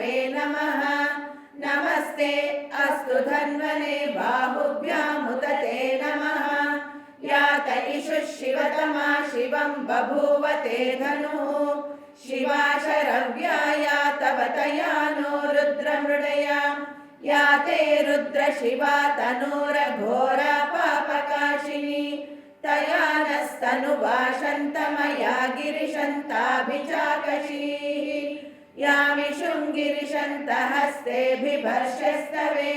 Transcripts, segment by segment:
इषवे नमः नमस्ते अस्तु धन्वने बाहुभ्यामुत ते नमः यात इषुः शिवतमा शिवं बभूव ते धनुः शिवा शरव्या या तव तया नो रुद्रमृडया या ते रुद्रशिवा तनूरघोरा पापकाशिनी तया नस्तनुभाषन्तमया गिरिशन्ताभिचाकशीः यामिषुङ्गिरिशन्तहस्तेऽभिभर्षस्तवे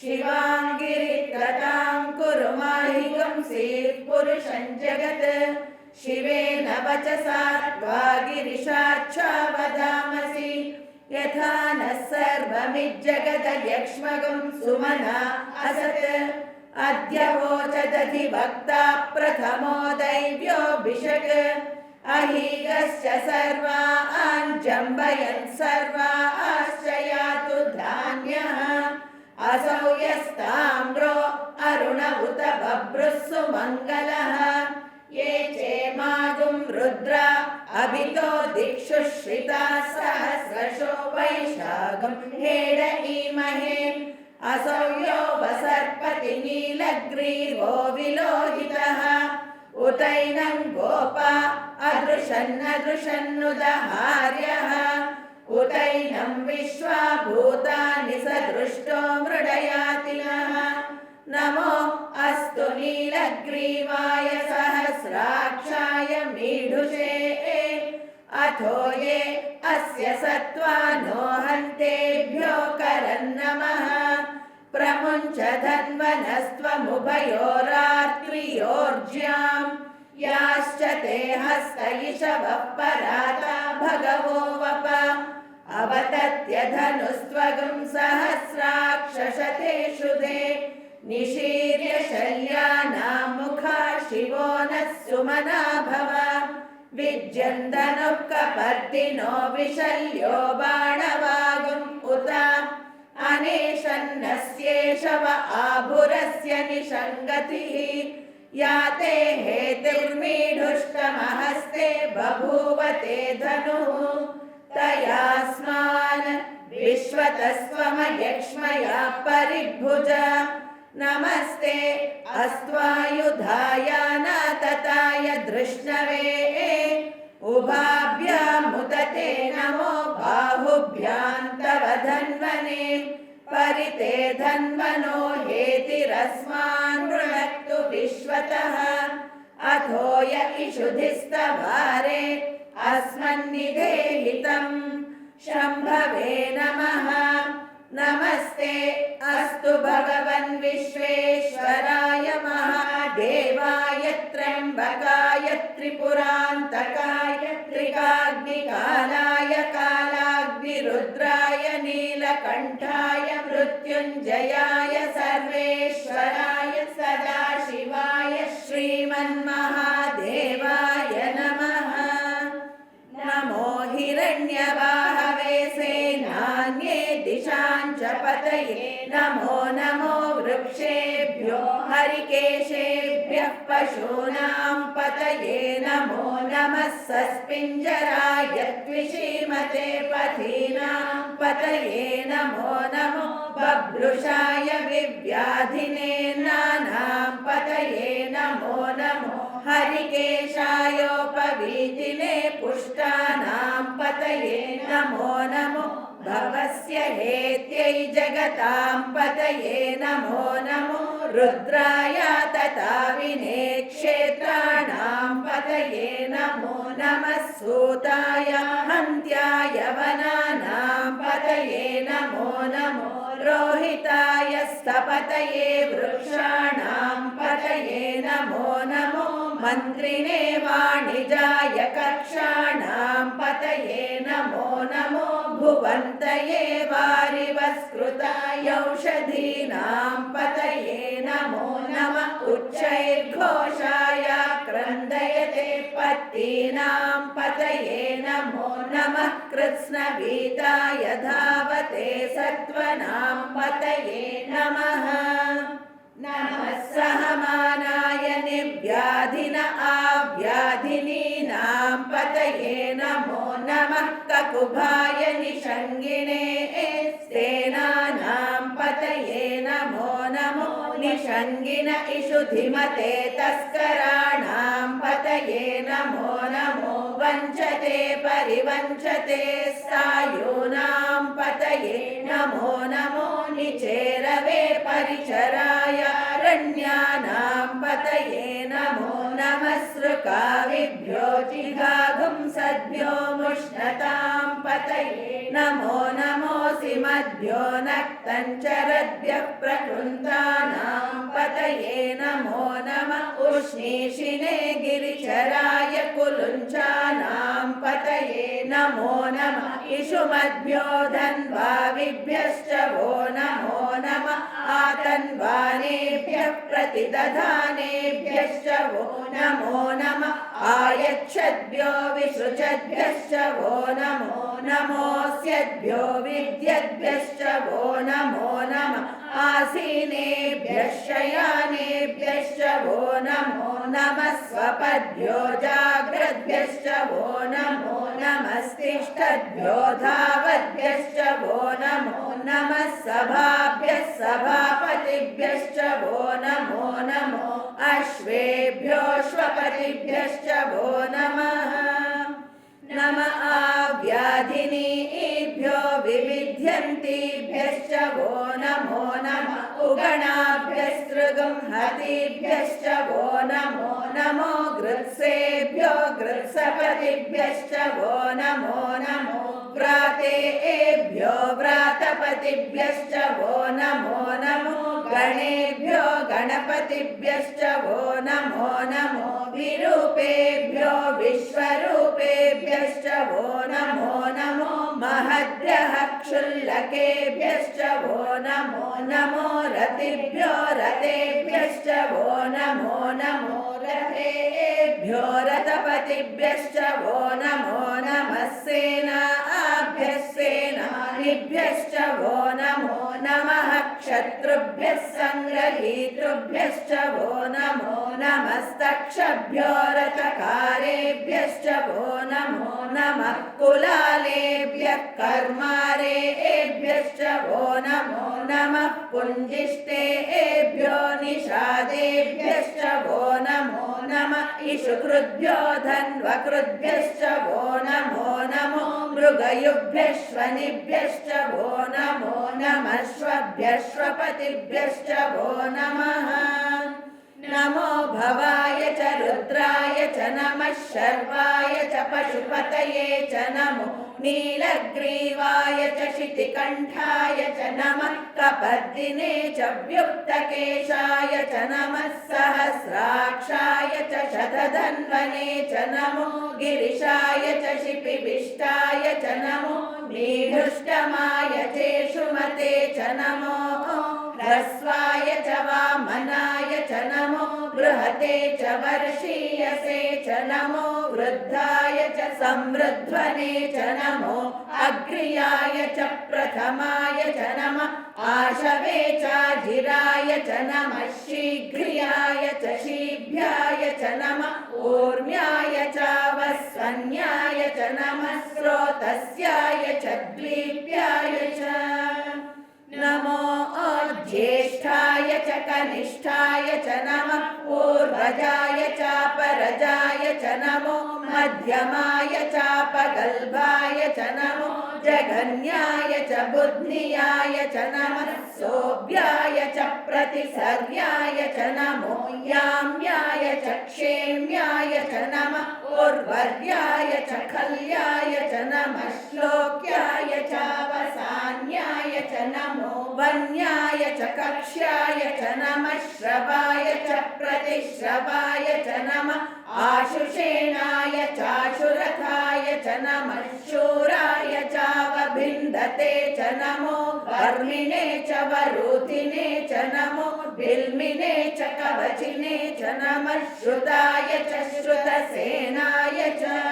शिवाङ्गिरित्रतां कुरु माहिगंसीः पुरुषं जगत्। शिवेन वचसा त्वा गिरिशाच्छा वदामसि। यथा नः सर्वमिज्जगदयक्ष्मगं सुमना असत्। अद्य वोचदधिवक्ता प्रथमो दैव्योऽभिषक् अहीगश्च सर्वा आञ्जम्बयन् सर्वा आश्च यातु धान्यः असौ यस्ताम्रो अरुण उत बभ्रुः सुमङ्गलः ये चेमागुं रुद्र अभितो दिक्षु श्रिता सहस्रशो वैशाखं हेड ईमहे असौ यो वसर्पति नीलग्रीवो विलोहितः उतैनं गोपा अदृशन्नदृशन्नुदहार्यः उतैनं विश्वा भूतानि सदृष्टो मृडयातिनः। नमो अस्तु नीलग्रीवाय सहस्राक्षाय मीढुषे। अथो ये अस्य सत्त्वानो हन्तेभ्यो करन्नमः प्रमुञ्च धन्वनस्त्वमुभयोरात्रियोर्ज्याम् याश्च ते हस्त इषवः पराता भगवो वप अवतत्य धनुस्त्वगं सहस्राक्षशतेषु ते निशीर्य शल्यानां मुखा शिवो नः सुमना भव विज्यन्दनुः कपर्दिनो विशल्यो बाणवागुम् उत अनेशन्नस्येषव आभुरस्य निषङ्गतिः या ते हेतिर्मीढुष्टमहस्ते बभूव ते धनुः तयास्मान् विश्वतस्त्वमयक्ष्मया परिभुज नमस्ते अस्त्वायुधाय नातताय धृष्णवे उभाभ्यामुदते नमो बाहुभ्यां तव धन्वने परिते धन्वनो हेतिरस्मान् मृणक्तु विश्वतः अथो य इषुधिस्तभारे अस्मन्निधेहितम् शम्भवे नमः नमस्ते अस्तु भगवन् विश्वेश्वराय महादेवाय त्र्यम्बकाय त्रिपुरान्तकाय त्रिकाग्निकालाय कालाग्निरुद्राय नीलकण्ठाय मृत्युञ्जयाय सर्वेश्वराय सदाशिवाय श्रीमन्महादेवाय नमः। नमो हिरण्यवाहवे सेनान्ये दिशां च पतये नमो नमो वृक्षेभ्यो हरिकेशेभ्यः पशूनां पतये नमो नमः सस्पिञ्जराय द्विषीमते पथीनां पतये नमो नमो बभ्रुषाय विव्याधिने नानां पतये नमो नमो हरिकेशायोपवीतिने पुष्टानां पतये नमो नमो भवस्य हेत्यै जगतां पतये नमो नमो रुद्राय तथा विने क्षेत्राणां पतये नमो नमः सूताय हन्त्याय वनानां पतये नमो नमो रोहिताय स्तपतये वृक्षाणां पतये नमो नमो मन्त्रिणे वाणिजाय कक्षाणां पतये नमो नमो भुवन्तये वारिवस्कृताय औषधीनां पतये नमो नम उच्चैर्घोषाय क्रन्दयते पत्तीनां पतये नमो नमः कृत्स्नवीताय धावते सत्त्वनां पतये नमः नमः सहमानाय निव्याधिन आव्याधिनीनां पतये नमो नमः ककुभाय निषङ्गिणे సంగిన ఇషుధిమతే తస్కరాణాం పతయే నమో నమో వంచతే పరివంచతే సాయూనాం పతయే నమో నమో నిచేరవే పరిచరాయ रण्यानां पतये नमो नमः सृकाविभ्यो जिघागुं सद्भ्यो मुष्णतां पतये नमो नमोऽसि मद्भ्यो नक्तञ्चरद्भ्यः प्रकृन्तानां पतये नमो नमः उष्णीषिणे गिरिचराय कुलुञ्चानां पतये नमो नमः इषुमद्भ्यो धन्वाविभ्यश्च वो नमो नमः आतन्वानेभ्यः प्रतिदधानेभ्यश्च वो नमो नमः आयच्छद्भ्यो विसृजद्भ्यश्च वो नमो नमोऽस्यद्भ्यो विद्यद्भ्यश्च वो नमो नमः आसीनेभ्यः शयानेभ्यश्च वो नमो नमः स्वपद्भ्यो जाग्रद्भ्यश्च वो नमो नमस्तिष्ठद्भ्यो धावद्भ्यश्च नमो नमः सभाभ्यः सभापतिभ्यश्च वो नमो नमो अश्वेभ्योऽश्वपतिभ्यश्च वो नमः। नम आव्याधिनीभ्यो विविध्यन्तीभ्यश्च वो नमो नमः। उगणाभ्यस्तृगं हतिभ्यश्च वो नमो नमो गृत्सेभ्यो गृत्सपतिभ्यश्च वो नमो नमो व्रातेभ्यो व्रातपतिभ्यश्च वो नमो नमो गणेभ्यो गणपतिभ्यश्च वो नमो नमो विरूपेभ्यो विश्वरूपेभ्यश्च वो नमो नमो महद्भ्यः क्षुल्लकेभ्यश्च वो नमो नमो रतिभ्यो रतेभ्यश्च वो नमो नमो रथेभ्यो रथपतिभ्यश्च वो नमो नमः सेनाभ्यः सेनानिभ्यश्च वो नमो नमः क्षत्रुभ्यः सङ्ग्रहीतृभ्यश्च वो नमो नमस्तक्षभ्यो रथकारेभ्यश्च वो नमो नमः कुलालेभ्यः कर्मारेभ्यश्च वो नमो नमः पुञ्जिष्टेभ्यो निषादेभ्यश्च वो नमो नमः इषुकृद्भ्यो धन्वकृद्भ्यश्च वो नमो नमो मृगयुभ्यश्वनिभ्यश्च वो नमो नमः श्वभ्यश्वपतिभ्यश्च वो नमः नमो भवाय च रुद्राय च नमः शर्वाय च पशुपतये च नमो नीलग्रीवाय च शितिकण्ठाय च नमः कपर्दिने च व्युक्तकेशाय च नमः सहस्राक्षाय च शतधन्वने च नमो गिरिशाय च शिपिविष्टाय च नमो नीढुष्टमाय चेषुमते च नमो ह्रस्वाय च वामनाय च नमो बृहते च वर्षीयसे च नमो वृद्धाय च समृध्वने च नमो अग्र्याय च प्रथमाय च नमः आशवे चाजिराय च नमः शीघ्रियाय च शीभ्याय च नमः ऊर्म्याय च वस्वन्याय च नमः स्रोतस्याय च द्वीप्याय पूर्वजाय चापरजाय च नमो मध्यमाय चापगल्भाय च नमो जघन्याय च बुद्धियाय च नमः सोऽभ्याय च प्रतिसर्याय च नमो याम्याय च क्षेम्याय च नमः उर्वर्याय च खल्याय च नमः श्लोक्याय चावसान्याय च नमो वन्याय च कक्ष्याय च नमः श्रवाय च प्रतिश्रवाय च नमः आशुषेणाय चाशुरथाय च नमः शूराय चावभिन्दते च नमो वर्मिणे च वरूथिने च नमो बिल्मिने च कवचिने च नमः श्रुताय च श्रुतसेनाय च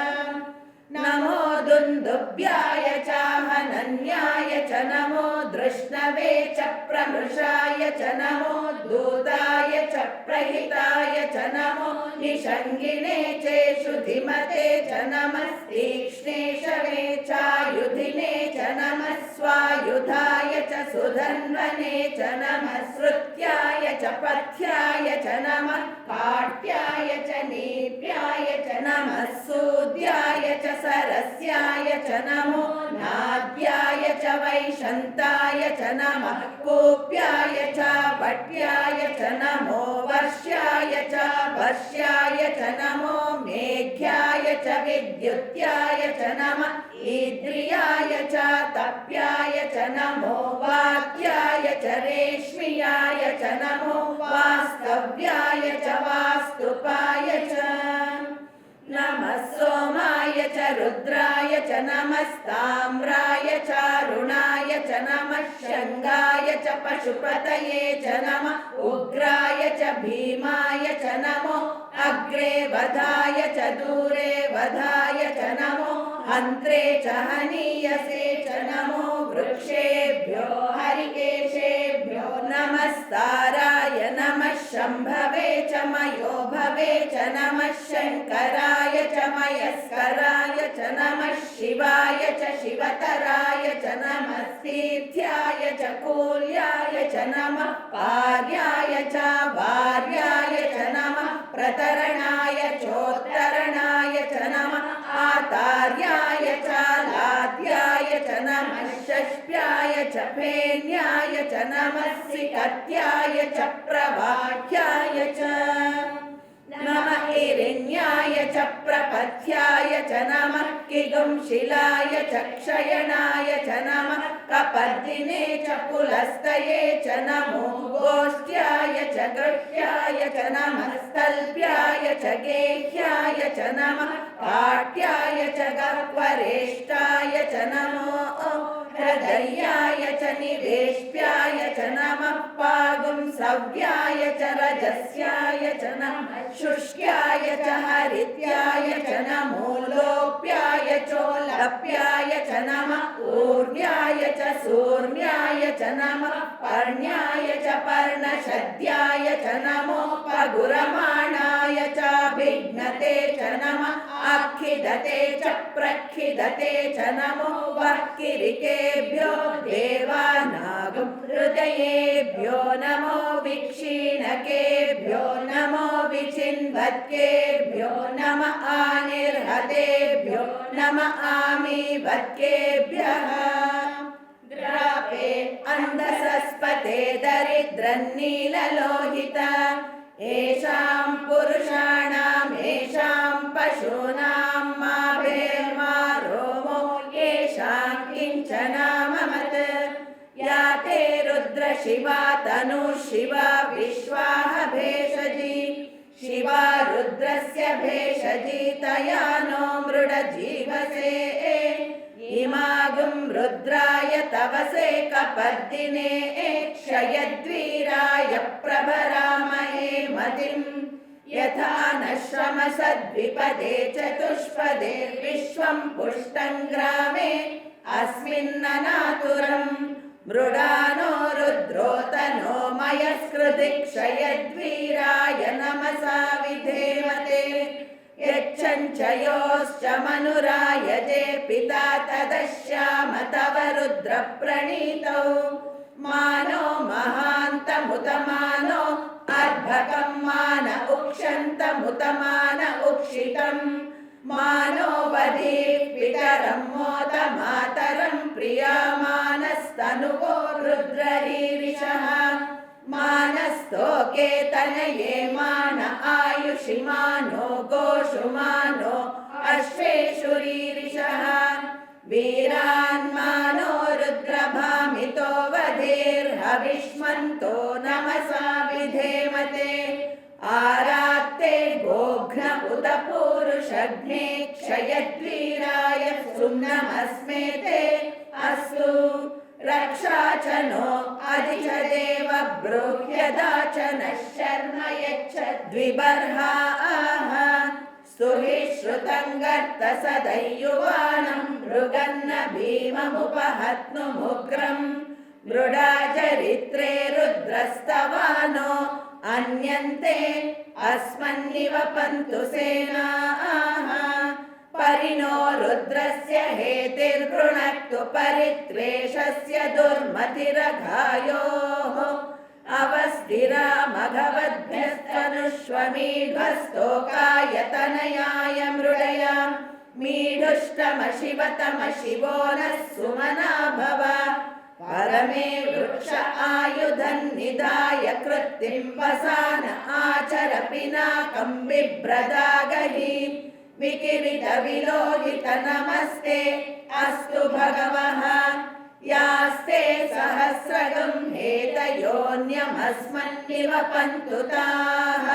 नमो दुन्दुभ्याय चाहनन्याय च नमो दृष्णवे च प्रमृषाय च नमो दूताय च प्रहिताय च च नमो निषङ्गिने चेषु धिमते च नमस्तीक्ष्णेशवे चायुधिने च नमः स्वायुधाय च सुधन्वने च नमः श्रुत्याय च पथ्याय च नमः काट्याय च नीप्याय च नमः सूद्याय च सरस्याय च नमो नाद्याय च वैशन्ताय च नमः कूप्याय च भट्याय च नमो वर्ष्याय च वर्ष्याय च नमो मेघ्याय च विद्युत्याय च नमः ईद्रियाय च, तप्याय च, नमो वाक्याय च, रेश्मियाय च, नमो वास्तव्याय च, वास्तुपाय च। नमः सोमाय च, रुद्राय च, नमस्ताम्राय चारुणाय च, नमः शङ्गाय च, पशुपतये च, नमः उग्राय च, भीमाय च, नमो अग्रे वधाय च, दूरे वधाय च, नमो हन्त्रे च हनीयसे च नमो वृक्षेभ्यो हरिकेशेभ्यो नमस्ताराय नमः शम्भवे च मयो भवे च नमः शङ्कराय च मयस्कराय च नमः शिवाय च शिवतराय च नमः तीर्थ्याय च कूल्याय च नमः पार्याय च वार्याय च नमः प्रतरणाय नमः आतार्याय च लाद्याय च नमः षष्ट्याय च फेन्याय च नमः सिकत्याय च प्रवाह्याय च नमः हिरण्याय च प्रपथ्याय च नमः किगुंशिलाय च क्षयणाय च नमः कपर्दिने च पुलस्तये च नमो गोष्ठ्याय च गृह्याय च नमः स्तल्प्याय च गेह्याय च नमः काट्याय च गह्वरेष्ठाय च नमो हृदयाय च निवेष्ट्याय च नमः पागुंसव्याय च रजस्याय च नमः, शुष्क्याय च हरित्याय च नमो लोप्याय चोलप्याय च नमः ऊर्ण्याय च सूर्ण्याय च नमः, पर्ण्याय च पर्णशद्याय च नमो, पगुरमाणाय चाभिघ्नते च नमः, अखिदते च प्रखिदते च नमो देवानागं हृदयेभ्यो नमो विक्षीणकेभ्यो नमो विचिन्वत्केभ्यो नम आनिर्हतेभ्यो नम आमीवत्केभ्यः। द्रापे अन्धसस्पते दरिद्रन्नीललोहित। येषां पुरुषाणाम् येषां पशूनां रुद्रशिवा तनु शिवा विश्वाह भेषजी शिवा रुद्रस्य भेषजी तया नो मृडजीवसे इमागुं रुद्राय तवसे कपर्दिने क्षयद्वीराय प्रभरामहे मतिम् यथा न श्रमसद्विपदे चतुष्पदे विश्वं पुष्टं ग्रामे अस्मिन्ननातुरम् मृडानो रुद्रोतनो मयस्कृति क्षयद्वीराय नमसा विधेमते यच्छञ्चयोश्च मनुरायजे पिता तदश्याम तव रुद्रप्रणीतौ मानो महान्तमुतमानो अर्भकं मान उक्षन्तमुतमान उक्षितम् मानो वधीः पितरं मोद मातरं प्रियामानस्तनुवो रुद्ररीरिषः मानस्तोके तनये मान आयुषि मानो गोषु मानो अश्वेषु रीरिषः। वीरान्मानो रुद्रभामितो वधेर्हविष्मन्तो नमसा विधेमते। आरात्ते गोघ्न उत पूरुषघ्ने क्षयद्वीराय सुम्नमस्मेते अस्तु। रक्षा च नो अधि च देव ब्रूह्यदा च नः शर्म यच्छ द्विबर्हा आह स्तुभिश्रुतं गर्त सदैयुवानं मृगन्न भीममुपहत्नुमुग्रम् मृडा चरित्रे रुद्रस्तवानो अन्यन्ते अस्मन्निवपन्तु सेनाः परिणो रुद्रस्य हेतिर्गृणक्तु परित्वेषस्य दुर्मतिरघायोः अवस्थिरा मघवद्भ्यस्तनुष्वमीढ्वस्तोकायतनयाय मृडया मीढुष्टमशिवतमशिवो नः सुमना भव परमे वृक्ष आयुधन्निधाय कृत्तिं वसान आचर पिनाकं बिभ्रदागहि विकिरितविलोहित नमस्ते अस्तु भगवः। यास्ते सहस्रगं हेतयोऽन्यमस्मन्निवपन्तु ताः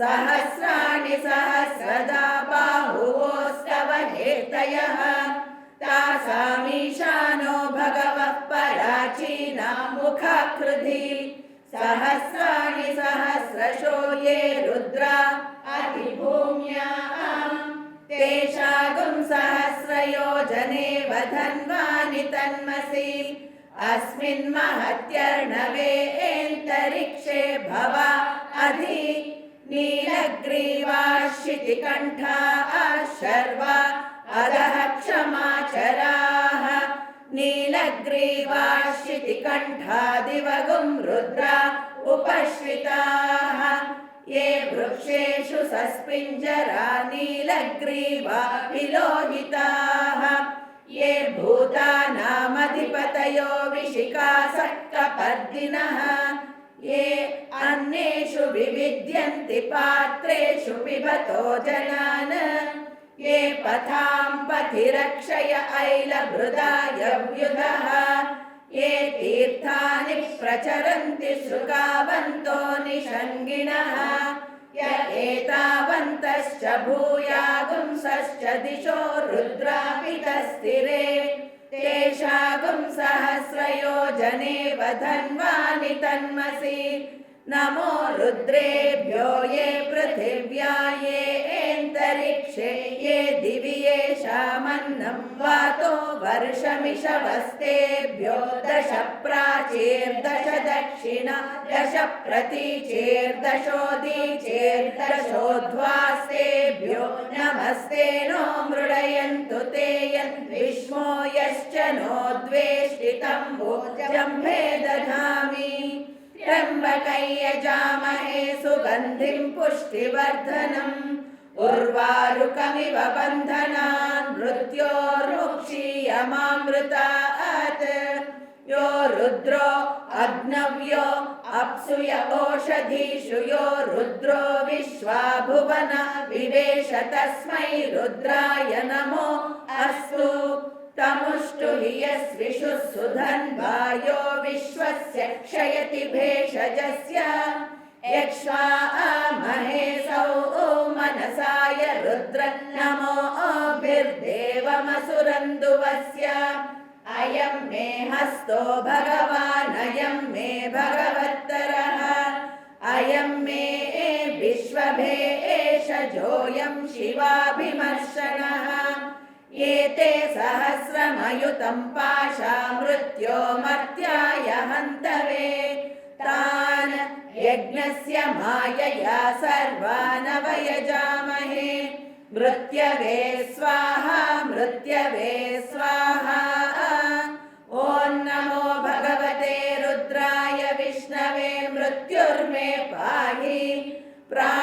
सहस्राणि सहस्रदा बाहुवोस्तव हेतयः। तासामीशानो भगवः पराचीना मुखाकृधि सहस्राणि सहस्रशो ये रुद्रा अतिभूम्याम् तेषागुं सहस्रयोजने वधन्वानि तन्मसि अस्मिन् महत्यर्णवेन्तरिक्षे भव अधि नीलग्रीवाशितिकण्ठा शर्वा अधः क्षमाचराः नीलग्रीवाशितिकण्ठा दिवगुं रुद्रा उपश्रिताः ये वृक्षेषु सस्पिञ्जरा नीलग्रीवा विलोहिताः ये भूतानामधिपतयो विशिखासक्तपर्दिनः ये अन्येषु विविद्यन्ति पात्रेषु पिबतो जनान् ये पथां पथि रक्षय ऐलभृदायव्युधः ये तीर्थानि प्रचरन्ति शृगावन्तो निषङ्गिणः। य एतावन्तश्च भूयागुंसश्च दिशो रुद्रापितस्थिरे। तेषागुं सहस्रयोजने वधन्वानि तन्मसि। नमो रुद्रेभ्यो ये पृथिव्या ये एन्तरिक्षे वातो वर्षमिषवस्तेभ्यो दश प्राचीर्दश दक्षिण दश प्रतीचेर्दशोदीचेर्दशोध्वास्तेभ्यो नमस्ते नो मृडयन्तु ते यद्विष्मो यश्च नो द्वेष्टितं भोजम्भे दधामि त्र्यम्बकैयजामहे सुगन्धिं पुष्टिवर्धनम् उर्वारुकमिव बन्धनान् मृत्योर्मुक्षीयमामृतात् यो रुद्रो अग्नव्यो अप्सुय ओषधीषु यो रुद्रो विश्वा भुवन विवेश तस्मै रुद्राय नमो अस्तु तमुष्टु हि यस्विषु सुधन्वायो विश्वस्य क्षयति भेषजस्य यक्ष्वा महेशौ मनसाय रुद्र नमो अभिर्देवमसुरन्दुवस्य अयं मे हस्तो भगवान् अयं मे भगवत्तरः अयं मे विश्वभे एषजोऽयं शिवाभिमर्शनः एते सहस्रमयुतं पाशा मृत्यो मर्त्याय हन्तवे तान् यज्ञस्य मायया सर्वानवयजामहे मृत्यवे स्वाहा मृत्यवे स्वाहा। ॐ नमो भगवते रुद्राय विष्णवे मृत्युर्मे पाहि। प्रा